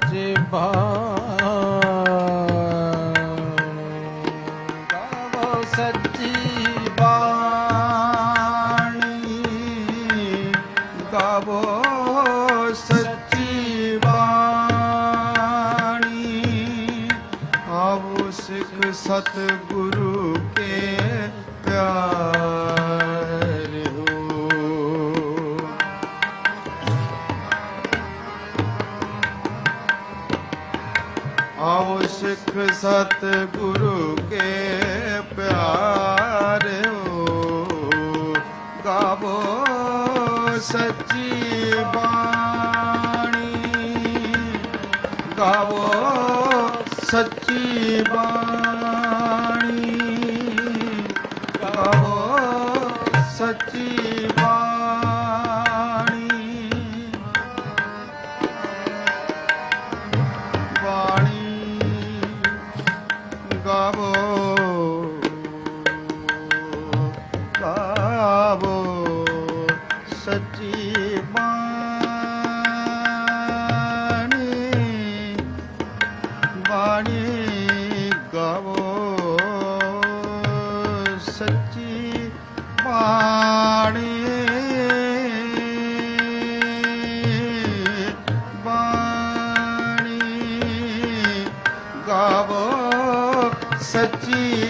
ਸੱਚੇ ਗਾਵੋ ਸੱਚੀ ਬਾਣੀ ਗਾਵੋ ਸੱਚੀ ਬਾਣੀ। ਆਵੋ ਸਿੱਖ ਸਤਿਗੁਰੂ ਕੇ ਪਿਆਰ। ਸਿੱਖ ਸਤ ਗੁਰੂ ਕੇ ਪਿਆਰਿਓ ਗਾਵੋ ਸੱਚੀ ਬਾਣੀ। ਗਾਵੋ ਸੱਚੀ ਬਾਣੀ। ਸੱਚੀ ਬਾਣੀ ਬਾਣੀ ਗਾਵੋ ਸੱਚੀ ਬਾਣੀ ਬਾਣੀ ਗਾਵੋ ਸੱਚੀ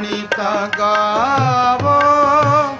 ਬਾਣੀ ਤਾਂ ਗਾਵੋ।